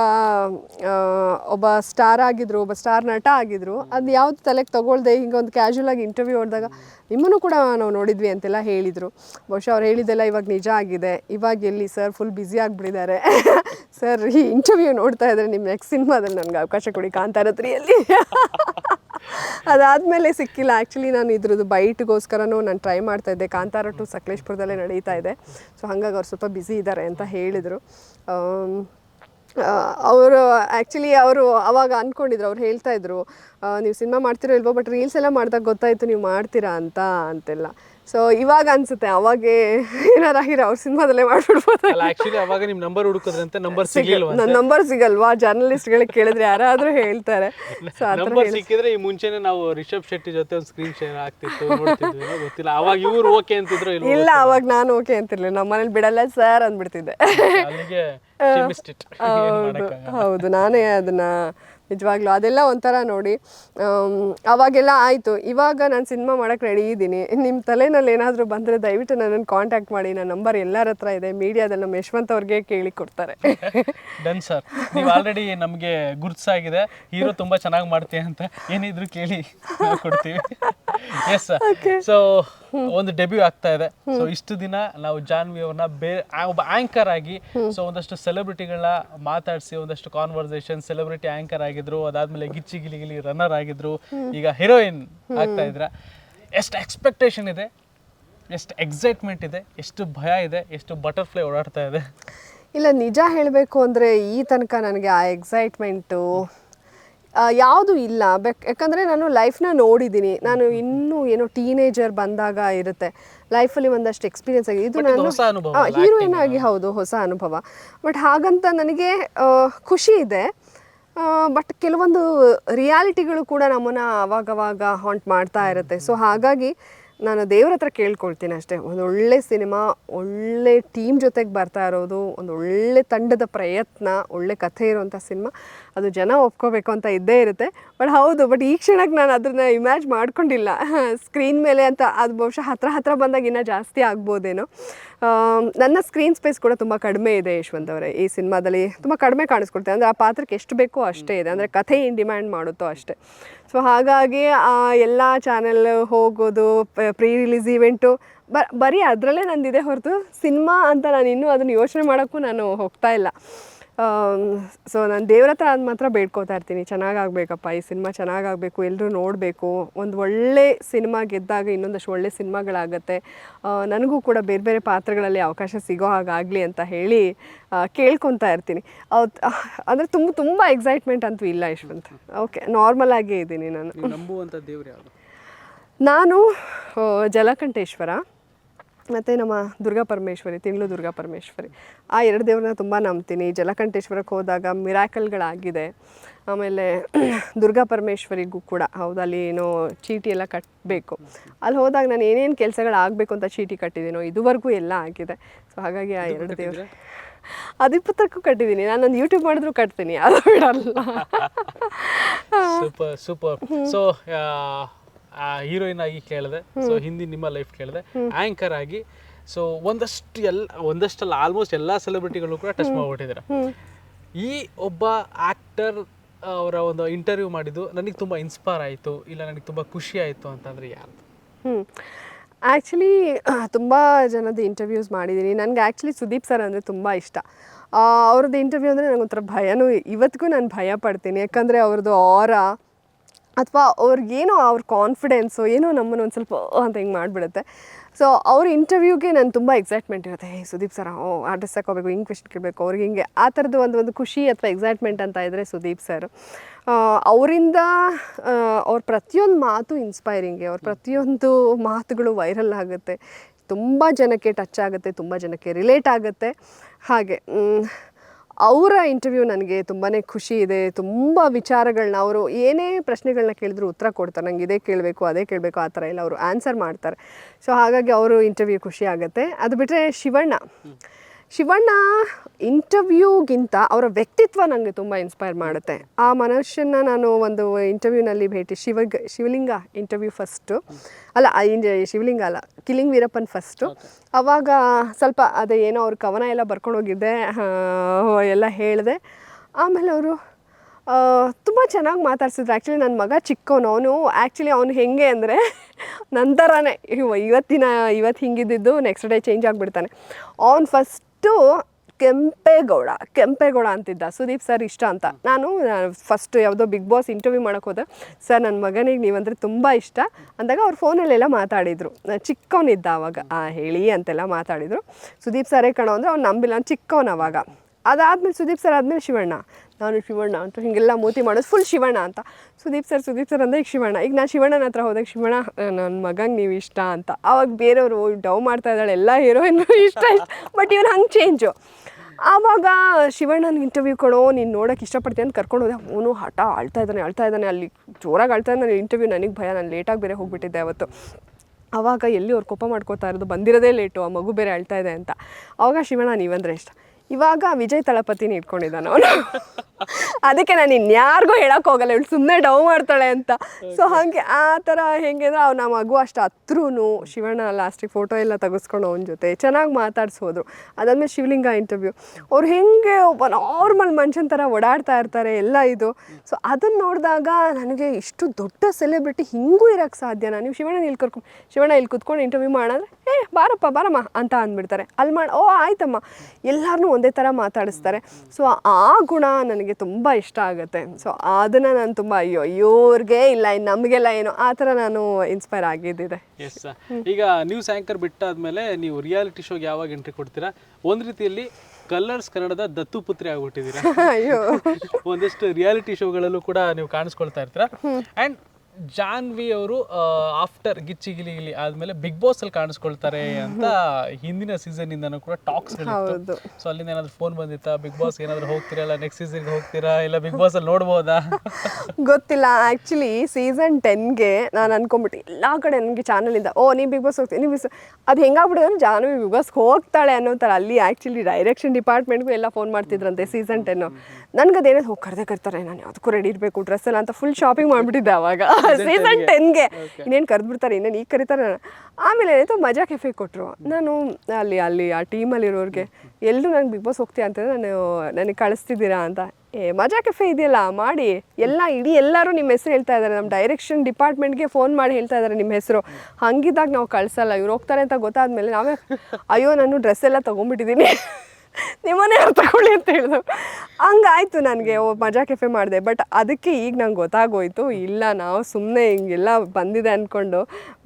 ಒಬ್ಬ ಸ್ಟಾರ್ ಆಗಿದ್ರು, ಒಬ್ಬ ಸ್ಟಾರ್ ನಟ ಆಗಿದ್ರು. ಅದು ಯಾವ್ದು ತಲೆಗೆ ತಗೊಳ್ದೆ, ಹಿಂಗೆ ಒಂದು ಕ್ಯಾಶುವಲ್ ಆಗಿ ಇಂಟರ್ವ್ಯೂ ಹೊಡೆದಾಗ ನಿಮ್ಮನ್ನು ಕೂಡ ನಾವು ನೋಡಿದ್ವಿ ಅಂತೆಲ್ಲ ಹೇಳಿದರು. ಬಹುಶಃ ಅವ್ರು ಹೇಳಿದ್ದೆಲ್ಲ ಇವಾಗ ನಿಜ ಆಗಿದೆ. ಇವಾಗ ಎಲ್ಲಿ ಸರ್ ಫುಲ್ ಬ್ಯುಸಿ ಆಗಿಬಿಟ್ಟಿದ್ದಾರೆ. ಸರ್ [LAUGHS] ಈ ಇಂಟರ್ವ್ಯೂ ನೋಡ್ತಾ ಇದ್ರೆ ನಿಮ್ಮ ನೆಕ್ಸ್ಟ್ ಸಿನಿಮಾದಲ್ಲಿ ನನಗೆ ಅವಕಾಶ ಕೊಡಿ ಕಾಂತಾರ ತ್ರೀಯಲ್ಲಿ [LAUGHS] ಅದಾದಮೇಲೆ ಸಿಕ್ಕಿಲ್ಲ. ಆ್ಯಕ್ಚುಲಿ ನಾನು ಇದ್ರದ್ದು ಬೈಟ್ಗೋಸ್ಕರನೂ ನಾನು ಟ್ರೈ ಮಾಡ್ತಾ ಇದ್ದೆ. ಕಾಂತಾರ ಟು ಸಕಲೇಶ್ಪುರದಲ್ಲೇ ನಡೀತಾ ಇದೆ. ಸೊ ಹಾಗಾಗಿ ಅವ್ರು ಸ್ವಲ್ಪ ಬ್ಯುಸಿ ಇದ್ದಾರೆ ಅಂತ ಹೇಳಿದರು. ಅವರು ಆ್ಯಕ್ಚುಲಿ ಅವರು ಅವಾಗ ಅಂದ್ಕೊಂಡಿದ್ರು ಅವ್ರು ಹೇಳ್ತಾ ಇದ್ರು ನೀವು ಸಿನಿಮಾ ಮಾಡ್ತಿರೋ ಇಲ್ವೋ ಬಟ್ ರೀಲ್ಸ್ ಎಲ್ಲ ಮಾಡಿದಾಗ ಗೊತ್ತಾಯಿತು, ನೀವು ಮಾಡ್ತೀರಾ ಅಂತ, ಅಂತೆಲ್ಲ. ಸೊ ಇವಾಗ ಅನ್ಸುತ್ತೆ ಅವಾಗೇ ಏನಾರಾಗಿರೋ ಅವ್ರ ಸಿನಿಮಾದಲ್ಲೇ ಮಾಡ್ಬಿಡ್ಬೋದು. ಅಲ್ಲ ಆಕ್ಚುಲಿ ಅವಾಗ ನಿಮ್ಮ ನಂಬರ್ ಹುಡುಕಿದ್ರಂತೆ ನಂಬರ್ ಸಿಗಲ್ಲ. ನನ್ನ ನಂಬರ್ ಸಿಗಲ್ವಾ? ಜರ್ನಲಿಸ್ಟ್ಗಳಿಗೆ ಕೇಳಿದ್ರೆ ಯಾರಾದರೂ ಹೇಳ್ತಾರೆ. ಸೊ ಆ ಥರ ನಂಬರ್ ಸಿಕ್ಕಿದ್ರೆ ಈ ಮುಂಚೆನೆ ನಾವು ರಿಷಬ್ ಶೆಟ್ಟಿ ಜೊತೆ ಒಂದು ಸ್ಕ್ರೀನ್ ಶೇರ್ ಆಗ್ತಿತ್ತು ನೋಡ್ತಿದ್ವಿ ಗೊತ್ತಿಲ್ಲ. ಅವಾಗ ಇವ್ರು ಓಕೆ ಅಂತಿದ್ರು ಇಲ್ಲ ಇಲ್ಲ ಅವಾಗ ನಾನು ಓಕೆ ಅಂತಿರ್ಲಿಲ್ಲ. ನಮ್ಮ ಮನೇಲಿ ಬಿಡಲ್ಲ ಸರ್ ಅಂದ್ಬಿಡ್ತಿದ್ದೆ. ಅಲ್ಲಿಗೆ ಹೌದು ಹೌದು ನಾನೇ ಅದನ್ನ ನಿಜವಾಗ್ಲೂ ಅದೆಲ್ಲ ಒಂಥರ ನೋಡಿ ಅವಾಗೆಲ್ಲ ಆಯಿತು. ಇವಾಗ ನಾನು ಸಿನಿಮಾ ಮಾಡೋಕ್ಕೆ ರೆಡಿ ಇದ್ದೀನಿ. ನಿಮ್ಮ ತಲೆನಲ್ಲಿ ಏನಾದರೂ ಬಂದರೆ ದಯವಿಟ್ಟು ನನ್ನನ್ನು ಕಾಂಟ್ಯಾಕ್ಟ್ ಮಾಡಿ. ನನ್ನ ನಂಬರ್ ಎಲ್ಲರ ಹತ್ರ ಇದೆ. ಮೀಡಿಯಾದಲ್ಲಿ ನಮ್ಮ ಯಶವಂತ್ ಅವ್ರಿಗೆ ಕೇಳಿ ಕೊಡ್ತಾರೆ. [LAUGHS] ಡನ್ ಸರ್ ನೀವು ಆಲ್ರೆಡಿ ನಮಗೆ ಗುರುತಿಸಾಗಿದೆ ಹೀರೋ ತುಂಬ ಚೆನ್ನಾಗಿ ಮಾಡ್ತೀಯ ಅಂತ ಏನಿದ್ರು ಕೇಳಿ ಕೊಡ್ತೀವಿ. ಎಸ್ ಸರ್ ಸೊ ಒಂದು ಡೆಬ್ಯೂ ಆಗ್ತಾ ಇದೆ. ಸೊ ಇಷ್ಟು ದಿನ ನಾವು ಜಾನ್ವಿ ಅವ್ರನ್ನ ಬೇರೆ ಒಬ್ಬ ಆಂಕರ್ ಆಗಿ ಸೊ ಒಂದಷ್ಟು ಸೆಲೆಬ್ರಿಟಿಗಳನ್ನ ಮಾತಾಡಿಸಿ, ಒಂದಷ್ಟು ಕಾನ್ವರ್ಸೇಷನ್ ಸೆಲೆಬ್ರಿಟಿ ಆಂಕರ್ ಆಗಿದ್ರು, ಅದಾದ್ಮೇಲೆ ಗಿಚ್ಚಿ ಗಿಲಿ ಗಿಲಿ ರನ್ನರ್ ಆಗಿದ್ರು, ಈಗ ಹೀರೋಯಿನ್ ಆಗ್ತಾ ಇದ್ರ. ಎಷ್ಟು ಎಕ್ಸ್ಪೆಕ್ಟೇಷನ್ ಇದೆ, ಎಷ್ಟು ಎಕ್ಸೈಟ್ಮೆಂಟ್ ಇದೆ, ಎಷ್ಟು ಭಯ ಇದೆ, ಎಷ್ಟು ಬಟರ್ಫ್ಲೈ ಓಡಾಡ್ತಾ ಇದೆ. ಇಲ್ಲ, ನಿಜ ಹೇಳಬೇಕು ಅಂದರೆ ಈ ತನಕ ನನಗೆ ಆ ಎಕ್ಸೈಟ್ಮೆಂಟು ಯಾವುದು ಇಲ್ಲ. ಬೆಕ್ ಯಾಕಂದರೆ ನಾನು ಲೈಫ್ನ ನೋಡಿದ್ದೀನಿ. ನಾನು ಇನ್ನೂ ಏನೋ ಟೀನೇಜರ್ ಬಂದಾಗ ಇರುತ್ತೆ. ಲೈಫಲ್ಲಿ ಒಂದಷ್ಟು ಎಕ್ಸ್ಪೀರಿಯನ್ಸ್ ಆಗಿದೆ ಇದು ನಾನು ಹೀರೋಯಿನ್ ಆಗಿ ಹೌದು ಹೊಸ ಅನುಭವ. ಬಟ್ ಹಾಗಂತ ನನಗೆ ಖುಷಿ ಇದೆ. ಬಟ್ ಕೆಲವೊಂದು ರಿಯಾಲಿಟಿಗಳು ಕೂಡ ನಮ್ಮನ್ನು ಅವಾಗವಾಗ ಹಾಂಟ್ ಮಾಡ್ತಾ ಇರುತ್ತೆ. ಸೊ ಹಾಗಾಗಿ ನಾನು ದೇವ್ರ ಹತ್ರ ಕೇಳ್ಕೊಳ್ತೀನಿ ಅಷ್ಟೇ. ಒಂದು ಒಳ್ಳೆ ಸಿನಿಮಾ, ಒಳ್ಳೆ ಟೀಮ್ ಜೊತೆಗೆ ಬರ್ತಾ ಇರೋದು, ಒಂದು ಒಳ್ಳೆ ತಂಡದ ಪ್ರಯತ್ನ, ಒಳ್ಳೆ ಕಥೆ ಇರುವಂಥ ಸಿನಿಮಾ, ಅದು ಜನ ಒಪ್ಕೋಬೇಕು ಅಂತ ಇದ್ದೇ ಇರುತ್ತೆ. ಬಟ್ ಹೌದು ಬಟ್ ಈ ಕ್ಷಣಕ್ಕೆ ನಾನು ಅದನ್ನ ಇಮ್ಯಾಜ್ ಮಾಡ್ಕೊಂಡಿಲ್ಲ. [LAUGHS] ಸ್ಕ್ರೀನ್ ಮೇಲೆ ಅಂತ ಅದು ಬಹುಶಃ ಹತ್ರ ಹತ್ರ ಬಂದಾಗ ಇನ್ನೂ ಜಾಸ್ತಿ ಆಗ್ಬೋದೇನೋ. ನನ್ನ ಸ್ಕ್ರೀನ್ ಸ್ಪೇಸ್ ಕೂಡ ತುಂಬ ಕಡಿಮೆ ಇದೆ ಯಶವಂತ್ ಅವರೇ. ಈ ಸಿನಿಮಾದಲ್ಲಿ ತುಂಬ ಕಡಿಮೆ ಕಾಣಿಸ್ಕೊಡ್ತೇನೆ ಅಂದರೆ ಆ ಪಾತ್ರಕ್ಕೆ ಎಷ್ಟು ಬೇಕೋ ಅಷ್ಟೇ ಇದೆ. ಅಂದರೆ ಕಥೆ ಏನು ಡಿಮ್ಯಾಂಡ್ ಮಾಡುತ್ತೋ ಅಷ್ಟೇ. ಸೊ ಹಾಗಾಗಿ, ಆ, ಎಲ್ಲ ಚಾನೆಲ್ ಹೋಗೋದು ಪ್ರೀ ರಿಲೀಸ್ ಈವೆಂಟು ಬ, ಬರೀ ಅದರಲ್ಲೇ ನಂದಿದೆ ಹೊರತು ಸಿನಿಮಾ ಅಂತ ನಾನು ಇನ್ನೂ ಅದನ್ನು ಯೋಚನೆ ಮಾಡೋಕ್ಕೂ ನಾನು ಹೋಗ್ತಾ ಇಲ್ಲ. ಸೊ ನಾನು ದೇವ್ರ ಹತ್ರ ಅದು ಮಾತ್ರ ಬೇಡ್ಕೋತಾ ಇರ್ತೀನಿ. ಚೆನ್ನಾಗಾಗಬೇಕಪ್ಪ ಈ ಸಿನಿಮಾ ಚೆನ್ನಾಗಾಗಬೇಕು ಎಲ್ಲರೂ ನೋಡಬೇಕು. ಒಂದು ಒಳ್ಳೆ ಸಿನಿಮಾ ಗೆದ್ದಾಗ ಇನ್ನೊಂದಷ್ಟು ಒಳ್ಳೆ ಸಿನಿಮಾಗಳಾಗತ್ತೆ. ನನಗೂ ಕೂಡ ಬೇರೆ ಬೇರೆ ಪಾತ್ರಗಳಲ್ಲಿ ಅವಕಾಶ ಸಿಗೋ ಹಾಗಾಗಲಿ ಅಂತ ಹೇಳಿ ಕೇಳ್ಕೊತಾ ಇರ್ತೀನಿ. ಅಂದರೆ ತುಂಬ ತುಂಬ ಎಕ್ಸೈಟ್ಮೆಂಟ್ ಅಂತೂ ಇಲ್ಲ ಯಶವಂತ್. ಓಕೆ ನಾರ್ಮಲ್ ಆಗೇ ಇದ್ದೀನಿ ನಾನು. ನಾನು ಜಲಕಂಠೇಶ್ವರ. ಮತ್ತು ನಮ್ಮ ದುರ್ಗಾ ಪರಮೇಶ್ವರಿ ತಿಂಗಳು ದುರ್ಗಾ ಪರಮೇಶ್ವರಿ. ಆ ಎರಡು ದೇವ್ರನ್ನ ತುಂಬ ನಂಬ್ತೀನಿ. ಜಲಕಂಠೇಶ್ವರಕ್ಕೆ ಹೋದಾಗ ಮಿರಾಕಲ್ಗಳಾಗಿದೆ. ಆಮೇಲೆ [CLEARS THROAT] ದುರ್ಗಾ ಪರಮೇಶ್ವರಿಗೂ ಕೂಡ ಹೌದು ಅಲ್ಲಿ ಏನೋ ಚೀಟಿ ಎಲ್ಲ ಕಟ್ಟಬೇಕು ಅಲ್ಲಿ ಹೋದಾಗ ನಾನು ಏನೇನು ಕೆಲಸಗಳಾಗಬೇಕು ಅಂತ ಚೀಟಿ ಕಟ್ಟಿದ್ದೀನೋ ಇದುವರೆಗೂ ಎಲ್ಲ ಆಗಿದೆ. ಸೊ ಹಾಗಾಗಿ ಆ ಎರಡು ದೇವ್ರ [LAUGHS] ಅದು ಇಪ್ಪತ್ತಕ್ಕೂ ಕಟ್ಟಿದ್ದೀನಿ. ನಾನೊಂದು ಯೂಟ್ಯೂಬ್ ಮಾಡಿದ್ರು ಕಟ್ತೀನಿ. ಅದು ಬಿಡಲ್ಲ. [LAUGHS] Super super. ಸೊ ಹೀರೋಯಿನ್ ಆಗಿ ಕೇಳಿದೆ. ಸೊ ಹಿಂದಿ ನಿಮ್ಮ ಲೈಫ್ ಕೇಳಿದೆ. ಆಂಕರ್ ಆಗಿ ಸೊ ಒಂದಷ್ಟು ಎಲ್ಲ ಒಂದಷ್ಟಲ್ಲ ಆಲ್ಮೋಸ್ಟ್ ಎಲ್ಲ ಸೆಲೆಬ್ರಿಟಿಗಳು ಕೂಡ ಟಚ್ ಮಾಡ್ಬಿಟ್ಟಿದ್ದಾರೆ ಈ ಒಬ್ಬ ಆಕ್ಟರ್ ಅವರ ಒಂದು ಇಂಟರ್ವ್ಯೂ ಮಾಡಿದ್ದು ನನಗೆ ತುಂಬ ಇನ್ಸ್ಪೈರ್ ಆಯಿತು ಇಲ್ಲ ನನಗೆ ತುಂಬ ಖುಷಿ ಆಯಿತು ಅಂತಂದರೆ ಯಾರು ಹ್ಞೂ ಆ್ಯಕ್ಚುಲಿ ತುಂಬ ಜನದ ಇಂಟರ್ವ್ಯೂಸ್ ಮಾಡಿದ್ದೀನಿ ನನಗೆ ಆ್ಯಕ್ಚುಲಿ ಸುದೀಪ್ ಸರ್ ಅಂದರೆ ತುಂಬ ಇಷ್ಟ. ಆ, ಅವ್ರದ್ದು ಇಂಟರ್ವ್ಯೂ ಅಂದರೆ ನನಗೊಂಥರ ಭಯನೂ ಇವತ್ತಿಗೂ ನಾನು ಭಯ ಪಡ್ತೀನಿ. ಯಾಕಂದರೆ ಅವ್ರದ್ದು ಆರ ಅಥವಾ ಅವ್ರಿಗೇನೋ ಅವ್ರ ಕಾನ್ಫಿಡೆನ್ಸು ಏನೋ ನಮ್ಮನ್ನು ಒಂದು ಸ್ವಲ್ಪ ಅಂತ ಹಿಂಗೆ ಮಾಡಿಬಿಡುತ್ತೆ. ಸೊ ಅವ್ರ ಇಂಟರ್ವ್ಯೂಗೆ ನಾನು ತುಂಬ ಎಕ್ಸೈಟ್ಮೆಂಟ್ ಇರುತ್ತೆ. ಹೇ, ಸುದೀಪ್ ಸರ್ ಓ ಆ ಡ್ರೆಸ್ ಹಾಕೋಬೇಕು ಹಿಂಗೆ ಕ್ವೆಶನ್ ಕೇಳಬೇಕು. ಅವ್ರಿಗೆ ಹಿಂಗೆ ಆ ಥರದ್ದು ಒಂದು ಒಂದು ಖುಷಿ ಅಥವಾ ಎಕ್ಸೈಟ್ಮೆಂಟ್ ಅಂತ ಇದ್ದರೆ ಸುದೀಪ್ ಸರ್. ಅವರಿಂದ ಅವ್ರ ಪ್ರತಿಯೊಂದು ಮಾತು ಇನ್ಸ್ಪೈರಿಂಗೆ ಅವ್ರ ಪ್ರತಿಯೊಂದು ಮಾತುಗಳು ವೈರಲ್ ಆಗುತ್ತೆ. ತುಂಬ ಜನಕ್ಕೆ ಟಚ್ ಆಗುತ್ತೆ, ತುಂಬ ಜನಕ್ಕೆ ರಿಲೇಟ್ ಆಗುತ್ತೆ. ಹಾಗೆ ಅವರ ಇಂಟರ್ವ್ಯೂ ನನಗೆ ತುಂಬಾ ಖುಷಿ ಇದೆ. ತುಂಬ ವಿಚಾರಗಳನ್ನ ಅವರು ಏನೇ ಪ್ರಶ್ನೆಗಳನ್ನ ಕೇಳಿದ್ರು ಉತ್ತರ ಕೊಡ್ತಾರೆ. ನಂಗೆ ಇದೇ ಕೇಳಬೇಕು, ಅದೇ ಕೇಳಬೇಕು, ಆ ಥರ ಎಲ್ಲ ಅವರು ಆನ್ಸರ್ ಮಾಡ್ತಾರೆ. ಸೊ ಹಾಗಾಗಿ ಅವರು ಇಂಟರ್ವ್ಯೂ ಖುಷಿ ಆಗುತ್ತೆ. ಅದು ಬಿಟ್ಟರೆ ಶಿವಣ್ಣ ಶಿವಣ್ಣ ಇಂಟರ್ವ್ಯೂಗಿಂತ ಅವರ ವ್ಯಕ್ತಿತ್ವ ನನಗೆ ತುಂಬ ಇನ್ಸ್ಪೈರ್ ಮಾಡುತ್ತೆ. ಆ ಮನುಷ್ಯನ ನಾನು ಒಂದು ಇಂಟರ್ವ್ಯೂನಲ್ಲಿ ಭೇಟಿ ಶಿವಗ್ ಶಿವಲಿಂಗ ಇಂಟರ್ವ್ಯೂ ಫಸ್ಟು ಅಲ್ಲ ಶಿವಲಿಂಗ ಅಲ್ಲ ಕಿಲಿಂಗ್ ವೀರಪ್ಪನ್ ಫಸ್ಟು ಅವಾಗ ಸ್ವಲ್ಪ ಅದೇ ಏನೋ ಅವ್ರ ಕವನ ಎಲ್ಲ ಬರ್ಕೊಂಡೋಗಿದ್ದೆ ಎಲ್ಲ ಹೇಳಿದೆ. ಆಮೇಲೆ ಅವರು ತುಂಬ ಚೆನ್ನಾಗಿ ಮಾತಾಡ್ಸಿದ್ರು. ಆ್ಯಕ್ಚುಲಿ ನನ್ನ ಮಗ ಚಿಕ್ಕವನು ಅವನು ಆ್ಯಕ್ಚುಲಿ ಅವನು ಹೆಂಗೆ ಅಂದರೆ ನಂತರನೇ ಇವತ್ತಿನ ಇವತ್ತು ಹಿಂಗಿದ್ದಿದ್ದು ನೆಕ್ಸ್ಟ್ ಡೇ ಚೇಂಜ್ ಆಗಿಬಿಡ್ತಾನೆ. ಅವ್ನು ಫಸ್ಟು ಕೆಂಪೇಗೌಡ ಕೆಂಪೇಗೌಡ ಅಂತಿದ್ದ. ಸುದೀಪ್ ಸರ್ ಇಷ್ಟ ಅಂತ. ನಾನು ಫಸ್ಟ್ ಯಾವುದೋ ಬಿಗ್ ಬಾಸ್ ಇಂಟರ್ವ್ಯೂ ಮಾಡೋಕೆ ಹೋದೆ. ಸರ್ ನನ್ನ ಮಗನಿಗೆ ನೀವಂದರೆ ತುಂಬ ಇಷ್ಟ. ಅಂದಾಗ ಅವ್ರು ಫೋನಲ್ಲೆಲ್ಲ ಮಾತಾಡಿದರು. ಚಿಕ್ಕವನಿದ್ದ ಅವಾಗ. ಹೇಳಿ ಅಂತೆಲ್ಲ ಮಾತಾಡಿದರು. ಸುದೀಪ್ ಸರೇ ಕಣೋ ಅಂದರೆ ಅವ್ನು ನಂಬಿಲ್ಲ. ಚಿಕ್ಕವನು ಅವಾಗ. ಅದಾದ್ಮೇಲೆ ಸುದೀಪ್ ಸರ್ ಆದಮೇಲೆ ಶಿವಣ್ಣ. ನಾನು ಶಿವಣ್ಣ ಅಂತ, ಹೀಗೆಲ್ಲ ಮೋತಿ ಮಾಡೋದು ಫುಲ್ ಶಿವಣ್ಣ ಅಂತ. ಸುದೀಪ್ ಸರ್ ಸುದೀಪ್ ಸರ್ ಅಂದರೆ ಈಗ ಶಿವಣ್ಣ. ಈಗ ನಾನು ಶಿವಣ್ಣನ ಹತ್ರ ಹೋದಾಗ, ಶಿವಣ್ಣ ನನ್ನ ಮಗಂಗೆ ನೀವು ಇಷ್ಟ ಅಂತ. ಆವಾಗ ಬೇರೆಯವರು ಡವ್ ಮಾಡ್ತಾ ಇದ್ದಾಳೆ, ಎಲ್ಲ ಹೀರೋಯಿನ್ ಇಷ್ಟ ಇಷ್ಟ. ಬಟ್ ಇವನು ಹಂಗೆ ಚೇಂಜು ಆವಾಗ ಶಿವಣ್ಣನ ಇಂಟರ್ವ್ಯೂ ಕೊಡೋ, ನೀನು ನೋಡೋಕೆ ಇಷ್ಟಪಡ್ತೀನಿ ಅಂತ ಕರ್ಕೊಂಡು ಹೋದೆ. ಅವನು ಹಠ ಆಳ್ತಾ ಇದ್ದಾನೆ, ಅಳ್ತಾ ಇದ್ದಾನೆ. ಅಲ್ಲಿ ಜೋರಾಗಿ ಅಳ್ತಾ ಇದ್ದಾನೆ ಇಂಟರ್ವ್ಯೂ ನನಗೆ ಭಯ, ನಾನು ಲೇಟಾಗಿ ಬೇರೆ ಹೋಗಿಬಿಟ್ಟಿದ್ದೆ ಅವತ್ತು. ಆವಾಗ ಎಲ್ಲಿ ಅವ್ರು ಕೋಪ ಮಾಡ್ಕೋತಾ ಇರೋದು ಬಂದಿರೋದೇ ಲೇಟು ಆ ಮಗು ಬೇರೆ ಅಳ್ತಾ ಇದೆ ಅಂತ. ಆವಾಗ ಶಿವಣ್ಣ ನೀವಂದರೆ ಇಷ್ಟ. ಇವಾಗ ವಿಜಯ್ ತಳಪತಿನ ಇಟ್ಕೊಂಡಿದ್ದಾನೆ ಅವನು. ಅದಕ್ಕೆ ನಾನು ಇನ್ಯಾರಿಗೂ ಹೇಳಕ್ ಹೋಗಲ್ಲ, ಇವಳು ಸುಮ್ಮನೆ ಡವ್ ಮಾಡ್ತಾಳೆ ಅಂತ. ಸೊ ಹಾಗೆ ಆ ಥರ ಹೆಂಗೆ ಅಂದ್ರೆ ಅವ್ನು, ನಮ್ಮ ಮಗು ಅಷ್ಟು ಹತ್ರೂ ಶಿವಣ್ಣ ಲಾಸ್ಟಿಗೆ ಫೋಟೋ ಎಲ್ಲ ತೆಗೆಸ್ಕೊಂಡು ಅವನ ಜೊತೆ ಚೆನ್ನಾಗಿ ಮಾತಾಡ್ಸೋದು ಅದಾದಮೇಲೆ ಶಿವಲಿಂಗ ಇಂಟರ್ವ್ಯೂ ಅವ್ರು ಹೆಂಗೆ ಒಬ್ಬ ನಾರ್ಮಲ್ ಮನುಷ್ಯನ ಥರ ಓಡಾಡ್ತಾ ಇರ್ತಾರೆ ಎಲ್ಲ ಇದು. ಸೊ ಅದನ್ನು ನೋಡಿದಾಗ ನನಗೆ ಇಷ್ಟು ದೊಡ್ಡ ಸೆಲೆಬ್ರಿಟಿ ಹಿಂಗೂ ಇರೋಕ್ಕೆ ಸಾಧ್ಯನಾ ನೀವು ಶಿವಣ್ಣ ಇಲ್ಲಿ ಕರ್ಕೊಂಡು ಶಿವಣ್ಣ ಇಲ್ಲಿ ಕುತ್ಕೊಂಡು ಇಂಟರ್ವ್ಯೂ ಮಾಡಿದ್ರೆ, ಏ, ಬಾರಪ್ಪ, ಬಾರಮ್ಮ ಅಂತ ಅಂದ್ಬಿಡ್ತಾರೆ. ಅಲ್ಲಿ ಮಾಡಿ, ಓ, ಆಯ್ತಮ್ಮ. ಎಲ್ಲರನ್ನೂ ಒಂದೇ ಥರ ಮಾತಾಡಿಸ್ತಾರೆ. ಸೊ ಆ ಗುಣ ನನಗೆ ತುಂಬ ಇಷ್ಟ ಆಗುತ್ತೆ. ಸೊ ಅದನ್ನು ನಾನು ತುಂಬ ಅಯ್ಯೋ ಇವ್ರಿಗೆ ಇಲ್ಲ ನಮಗೆಲ್ಲ ಏನು ಆ ಥರ ನಾನು ಇನ್ಸ್ಪೈರ್ ಆಗಿದ್ದಿದೆ. ಎಸ್ ಈಗ ನ್ಯೂಸ್ ಆ್ಯಂಕರ್ ಬಿಟ್ಟಾದ್ಮೇಲೆ ನೀವು ರಿಯಾಲಿಟಿ ಶೋಗೆ ಯಾವಾಗ ಎಂಟ್ರಿ ಕೊಡ್ತೀರಾ? ಒಂದು ರೀತಿಯಲ್ಲಿ ಕಲರ್ಸ್ ಕನ್ನಡದ ದತ್ತು ಪುತ್ರಿ ಆಗ್ಬಿಟ್ಟಿದ್ದೀರಾ? [LAUGHS] ಅಯ್ಯೋ. [LAUGHS] ಒಂದಷ್ಟು ರಿಯಾಲಿಟಿ ಶೋಗಳಲ್ಲೂ ಕೂಡ ನೀವು ಕಾಣಿಸ್ಕೊಳ್ತಾ ಇರ್ತೀರಾ? ಅಂಡ್ ಜಾನ್ವಿ ಅವರು ಆಫ್ಟರ್ ಗಿಚ್ಚಿ ಗಿಲಿ ಗಿಲಿ ಆದ್ಮೇಲೆ ಬಿಗ್ ಬಾಸ್ ಅಲ್ಲಿ ಕಾಣಿಸ್ಕೊಳ್ತಾರೆ ಅಂತ ಹಿಂದಿನ ಸೀಸನ್ ಇಂದನೂ ಕೂಡ ಟಾಕ್ಸ್ ಹೌದು. ಸೊ ಅಲ್ಲಿಂದ ಏನಾದ್ರು ಫೋನ್ ಬಂದಿತ್ತ? ಬಿಗ್ ಬಾಸ್ ಏನಾದ್ರು ಹೋಗ್ತೀರಾ ಇಲ್ಲ ನೆಕ್ಸ್ಟ್ ಸೀಸನ್ ಹೋಗ್ತೀರಾ? ಇಲ್ಲ ಬಿಗ್ ಬಾಸ್ ಅಲ್ಲಿ ನೋಡ್ಬೋದಾ? [LAUGHS] ಗೊತ್ತಿಲ್ಲ. ಆ್ಯಕ್ಚುಲಿ ಸೀಸನ್ ಟೆನ್ಗೆ ನಾನು ಅನ್ಕೊಂಬಿಟ್ಟು ಎಲ್ಲ ಕಡೆ ನನಗೆ ಚಾನಲಿಂದ ಓ ನೀವು ಬಿಗ್ ಬಾಸ್ ಹೋಗ್ತೀನಿ ನೀವು ಅದು ಹೆಂಗಾಗ್ಬಿಡೋದು ಅಂದ್ರೆ ಜಾನ್ವಿ ಬಿಗ್ ಬಾಸ್ಗೆ ಹೋಗ್ತಾಳೆ ಅನ್ನೋ ಥರ ಅಲ್ಲಿ ಆ್ಯಕ್ಚುಲಿ ಡೈರೆಕ್ಷನ್ ಡಿಪಾರ್ಟ್ಮೆಂಟ್ಗೂ ಎಲ್ಲ ಫೋನ್ ಮಾಡ್ತಿದ್ರಂತೆ ಸೀಸನ್ ಟೆನ್ನು ನನಗೆ ಅದೇನೋ ಹೋಗಿ ಕರೆದೇ ಕರ್ತಾರೆ ನಾನು ಯಾವುದಕ್ಕೂ ರೆಡಿ ಇರಬೇಕು ಡ್ರೆಸ್ ಎಲ್ಲ ಅಂತ ಫುಲ್ ಶಾಪಿಂಗ್ ಮಾಡಿಬಿಟ್ಟಿದ್ದೆ ಅವಾಗ. [LAUGHS] ಸೀಸನ್ ಟೆನ್ಗೆ ಇನ್ನೇನು ಕರೆದ್ಬಿಡ್ತಾರೆ ಇನ್ನೇನು ಈಗ ಕರೀತಾರೆ ಆಮೇಲೆ ಏನಾಯ್ತು ಮಜಾ ಕೆಫೆ ಕೊಟ್ಟರು ನಾನು ಅಲ್ಲಿ ಅಲ್ಲಿ ಆ ಟೀಮಲ್ಲಿರೋರಿಗೆ ಎಲ್ಲರೂ ನಂಗೆ ಬಿಗ್ ಬಾಸ್ ಹೋಗ್ತೀಯ ಅಂತಂದರೆ ನಾನು ನನಗೆ ಕಳಿಸ್ತಿದ್ದೀರಾ ಅಂತ. ಏ ಮಜಾ ಕೆಫೆ ಇದೆಯಲ್ಲ ಮಾಡಿ. ಎಲ್ಲ ಇಡೀ ಎಲ್ಲರೂ ನಿಮ್ಮ ಹೆಸರು ಹೇಳ್ತಾ ಇದ್ದಾರೆ ನಮ್ಮ ಡೈರೆಕ್ಷನ್ ಡಿಪಾರ್ಟ್ಮೆಂಟ್ಗೆ ಫೋನ್ ಮಾಡಿ ಹೇಳ್ತಾ ಇದ್ದಾರೆ ನಿಮ್ಮ ಹೆಸರು. ಹಂಗಿದ್ದಾಗ ನಾವು ಕಳಿಸಲ್ಲ. ಇವ್ರು ಹೋಗ್ತಾರೆ ಅಂತ ಗೊತ್ತಾದ್ಮೇಲೆ ನಾವೇ ಅಯ್ಯೋ ನಾನು ಡ್ರೆಸ್ ಎಲ್ಲ ತೊಗೊಂಡ್ಬಿಟ್ಟಿದ್ದೀನಿ ನಿಮ್ಮನ್ನೇ ತಗೊಳ್ಳಿ ಅಂತ ಹೇಳಿದ್ರು. ಹಂಗಾಯ್ತು ನನಗೆ, ಓ ಮಜಾ ಕೆಫೆ ಮಾಡಿದೆ. ಬಟ್ ಅದಕ್ಕೆ ಈಗ ನಂಗೆ ಗೊತ್ತಾಗೋಯ್ತು, ಇಲ್ಲ ನಾವು ಸುಮ್ಮನೆ ಹಿಂಗೆಲ್ಲ ಬಂದಿದೆ ಅಂದ್ಕೊಂಡು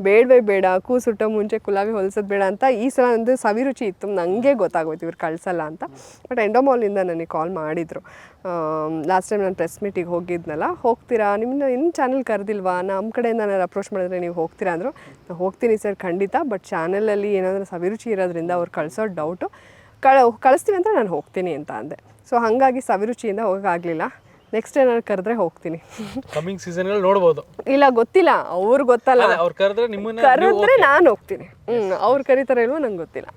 ಬೇಡವೇ ಬೇಡ ಕೂಸುಟ್ಟೋ ಮುಂಚೆ ಕುಲಾವಿ ಹೊಲಿಸೋದು ಬೇಡ ಅಂತ ಈ ಸಲ ಒಂದು ಸವಿರುಚಿ ಇತ್ತು. ನನಗೆ ಗೊತ್ತಾಗೋಯ್ತು ಇವ್ರು ಕಳ್ಸಲ್ಲ ಅಂತ. ಬಟ್ ಎಂಡೋಮಾಲಿಂದ ನನಗೆ ಕಾಲ್ ಮಾಡಿದರು. ಲಾಸ್ಟ್ ಟೈಮ್ ನಾನು ಪ್ರೆಸ್ ಮೀಟಿಗೆ ಹೋಗಿದ್ನಲ್ಲ, ಹೋಗ್ತೀರಾ? ನಿಮ್ಮನ್ನ ಇನ್ನು ಚಾನಲ್ ಕರೆದಿಲ್ವಾ? ನಮ್ಮ ಕಡೆಯಿಂದ ನಾನು ಅಪ್ರೋಚ್ ಮಾಡಿದ್ರೆ ನೀವು ಹೋಗ್ತೀರಾ ಅಂದರು ಹೋಗ್ತೀನಿ ಸರ್ ಖಂಡಿತ. ಬಟ್ ಚಾನಲಲ್ಲಿ ಏನಾದರೂ ಸವಿರುಚಿ ಇರೋದ್ರಿಂದ ಅವ್ರು ಕಳ್ಸೋ ಡೌಟು ಕಳ ಕಳಿಸ್ತೀನಿ ಅಂತ ನಾನು ಹೋಗ್ತೀನಿ ಅಂತ ಅಂದೆ. ಸೊ ಹಾಗಾಗಿ ಸವಿರುಚಿಯಿಂದ ಹೋಗೋಕ್ಕಾಗಲಿಲ್ಲ. ನೆಕ್ಸ್ಟ್ ಏನಾದ್ರು ಕರೆದ್ರೆ ಹೋಗ್ತೀನಿ. ಕಮಿಂಗ್ ಸೀಸನ್ಗಳು ನೋಡ್ಬೋದು. ಇಲ್ಲ ಗೊತ್ತಿಲ್ಲ. ಅವ್ರು ಗೊತ್ತಲ್ಲ. ಅವ್ರು ಕರೆದ್ರೆ ನಿಮ್ಮನ್ನ ಕರೆದ್ರೆ ನಾನು ಹೋಗ್ತೀನಿ. ಹ್ಞೂ ಅವ್ರು ಕರೀತಾರೆ ಇಲ್ವೋ ನಂಗೆ ಗೊತ್ತಿಲ್ಲ.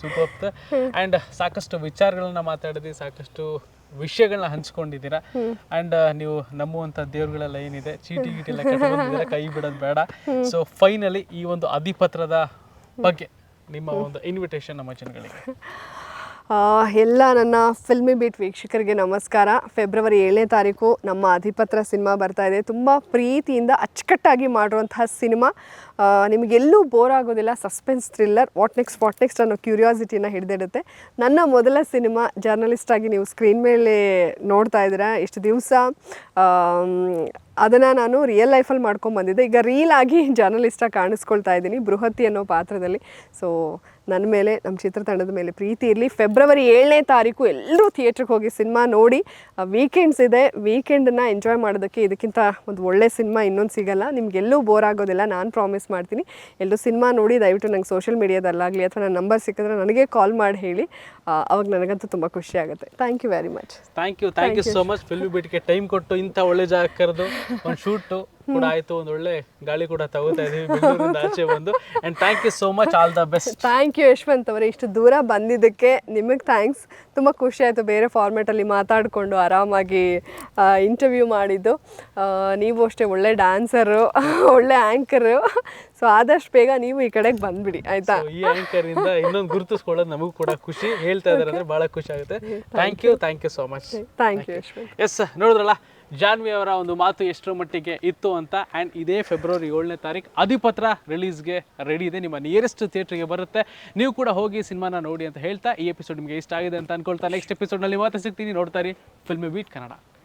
ಸೂಪರ್ ಅಂಡ್ ಸಾಕಷ್ಟು ವಿಚಾರಗಳನ್ನ ಮಾತಾಡಿದ್ವಿ ಸಾಕಷ್ಟು ವಿಷಯಗಳನ್ನ ಹಂಚ್ಕೊಂಡಿದ್ದೀರಾ. ಅಂಡ್ ನೀವು ನಂಬುವಂತ ದೇವ್ರಗಳೆಲ್ಲ ಏನಿದೆ? ಚೀಟಿ ಗೀಟಿ ಎಲ್ಲ ಕೈ ಬಿಡೋದು ಬೇಡ. ಸೊ ಫೈನಲಿ ಈ ಒಂದು ಅಧಿಪತ್ರದ ಬಗ್ಗೆ. ನಿಮ್ಮ ಒಂದು ಇನ್ವಿಟೇಷನ್ ನಮ್ಮ ಜನಗಳಿಗೆ ಎಲ್ಲ ನನ್ನ ಫಿಲ್ಮಿ ಬೀಟ್ ವೀಕ್ಷಕರಿಗೆ ನಮಸ್ಕಾರ. ಫೆಬ್ರವರಿ ಏಳನೇ ತಾರೀಕು ನಮ್ಮ ಅಧಿಪತ್ರ ಸಿನಿಮಾ ಬರ್ತಾ ಇದೆ. ತುಂಬ ಪ್ರೀತಿಯಿಂದ ಅಚ್ಚುಕಟ್ಟಾಗಿ ಮಾಡಿರುವಂತಹ ಸಿನಿಮಾ. ನಿಮಗೆಲ್ಲೂ ಬೋರ್ ಆಗೋದಿಲ್ಲ suspense thriller what next what next ಅನ್ನೋ ಕ್ಯೂರಿಯಾಸಿಟಿನ ಹಿಡಿದಿಡುತ್ತೆ. ನನ್ನ ಮೊದಲ ಸಿನಿಮಾ ಜರ್ನಲಿಸ್ಟ್ ಆಗಿ ನೀವು ಸ್ಕ್ರೀನ್ ಮೇಲೆ ನೋಡ್ತಾ ಇದ್ದೀರಾ. ಇಷ್ಟು ದಿವಸ ಅದನ್ನು ನಾನು ರಿಯಲ್ ಲೈಫಲ್ಲಿ ಮಾಡ್ಕೊಂಡು ಬಂದಿದ್ದೆ. ಈಗ ರೀಲ್ ಆಗಿ ಜರ್ನಲಿಸ್ಟಾಗಿ ಕಾಣಿಸ್ಕೊಳ್ತಾ ಇದ್ದೀನಿ ಬೃಹತಿ ಅನ್ನೋ ಪಾತ್ರದಲ್ಲಿ. ಸೊ ನನ್ನ ಮೇಲೆ ನಮ್ಮ ಚಿತ್ರತಂಡದ ಮೇಲೆ ಪ್ರೀತಿ ಇರಲಿ. ಫೆಬ್ರವರಿ ಏಳನೇ ತಾರೀಕು ಎಲ್ಲರೂ ಥಿಯೇಟ್ರಿಗೆ ಹೋಗಿ ಸಿನಿಮಾ ನೋಡಿ ವೀಕೆಂಡ್ಸ್ ಇದೆ. ವೀಕೆಂಡನ್ನು ಎಂಜಾಯ್ ಮಾಡೋದಕ್ಕೆ ಇದಕ್ಕಿಂತ ಒಂದು ಒಳ್ಳೆ ಸಿನಿಮಾ ಇನ್ನೊಂದು ಸಿಗಲ್ಲ. ನಿಮಗೆಲ್ಲೂ ಬೋರ್ ಆಗೋದಿಲ್ಲ. ನಾನು ಪ್ರಾಮಿಸ್ ಮಾಡ್ತೀನಿ. ಎಲ್ಲರೂ ಸಿನಿಮಾ ನೋಡಿ ದಯವಿಟ್ಟು ನಂಗೆ ಸೋಷಿಯಲ್ ಮೀಡಿಯಾದಲ್ಲಾಗಲಿ ಅಥವಾ ನನ್ನ ನಂಬರ್ ಸಿಕ್ಕಿದ್ರೆ ನನಗೆ ಕಾಲ್ ಮಾಡಿ ಹೇಳಿ. ಅವಾಗ ನನಗಂತೂ ತುಂಬ ಖುಷಿ ಆಗುತ್ತೆ. Thank you very much thank you thank you so much film ಬಿಟ್ಟಿಗೆ time ಕೊಟ್ಟು ಇಂಥ ಒಳ್ಳೆ ಜಾಗ ಕರೆದು ಒಂದು ಶೂಟು ಕೂಡ ಆಯ್ತು ಒಂದ್ ಒಳ್ಳೆ ಗಾಳಿ ಕೂಡ ತಗೋತಾ ಇದೀವಿ ಬೆಂಗಳೂರಿಂದ ಆಚೆ ಬಂದು. And thank you so much all the best thank you Yashwant ಅವರೇ. ಇಷ್ಟು ದೂರ ಬಂದಿದ್ದಕ್ಕೆ ನಿಮಗೆ ಥ್ಯಾಂಕ್ಸ್ ತುಂಬಾ ಖುಷಿ ಆಯ್ತು ಬೇರೆ ಫಾರ್ಮೇಟಲ್ಲಿ ಮಾತಾಡ್ಕೊಂಡು ಆರಾಮಾಗಿ ಇಂಟರ್ವ್ಯೂ ಮಾಡಿದ್ದು. ನೀವು ಅಷ್ಟೇ ಒಳ್ಳೆ ಡ್ಯಾನ್ಸರ್ ಒಳ್ಳೆ ಆ್ಯಂಕರು ಸೊ ಆದಷ್ಟು ಬೇಗ ನೀವು ಈ ಕಡೆಗೆ ಬಂದ್ಬಿಡಿ ಆಯ್ತಾ? ಈ ಆಂಕರ್ ಇಂದ ಇನ್ನೊಂದು ಗುರುತಿಸ್ಕೊಳ್ಳೋದು ನಮಗೂ ಕೂಡ ಖುಷಿ. ಹೇಳ್ತಾ ಇದಾರೆ ಅಂದ್ರೆ ಬಹಳ ಖುಷಿ ಆಗುತ್ತೆ. Thank you thank you so much thank you Yashwant. Yes ನೋಡಿದ್ರಲ್ಲ? ಜಾನ್ವಿ ಅವರ ಒಂದು ಮಾತು ಎಷ್ಟರ ಮಟ್ಟಿಗೆ ಇತ್ತು ಅಂತ ಆ್ಯಂಡ್ ಇದೇ ಫೆಬ್ರವರಿ ಏಳನೇ ತಾರೀಕು ಅಧಿಪತ್ರ ರಿಲೀಸ್ಗೆ ರೆಡಿ ಇದೆ. ನಿಮ್ಮ ನಿಯರೆಸ್ಟ್ ಥಿಯೇಟ್ರಿಗೆ ಬರುತ್ತೆ. ನೀವು ಕೂಡ ಹೋಗಿ ಸಿನಿಮಾನ ನೋಡಿ ಅಂತ ಹೇಳ್ತಾ ಈ ಎಪಿಸೋಡ್ ನಿಮಗೆ ಇಷ್ಟ ಆಗಿದೆ ಅಂತ ಅನ್ಕೊಳ್ತಾ. ನೆಕ್ಸ್ಟ್ ಎಪಿಸೋಡ್ನಲ್ಲಿ ಮತ್ತೆ ಸಿಗ್ತೀನಿ. ನೋಡ್ತಾ ಇರಿ. Filmy beet Kannada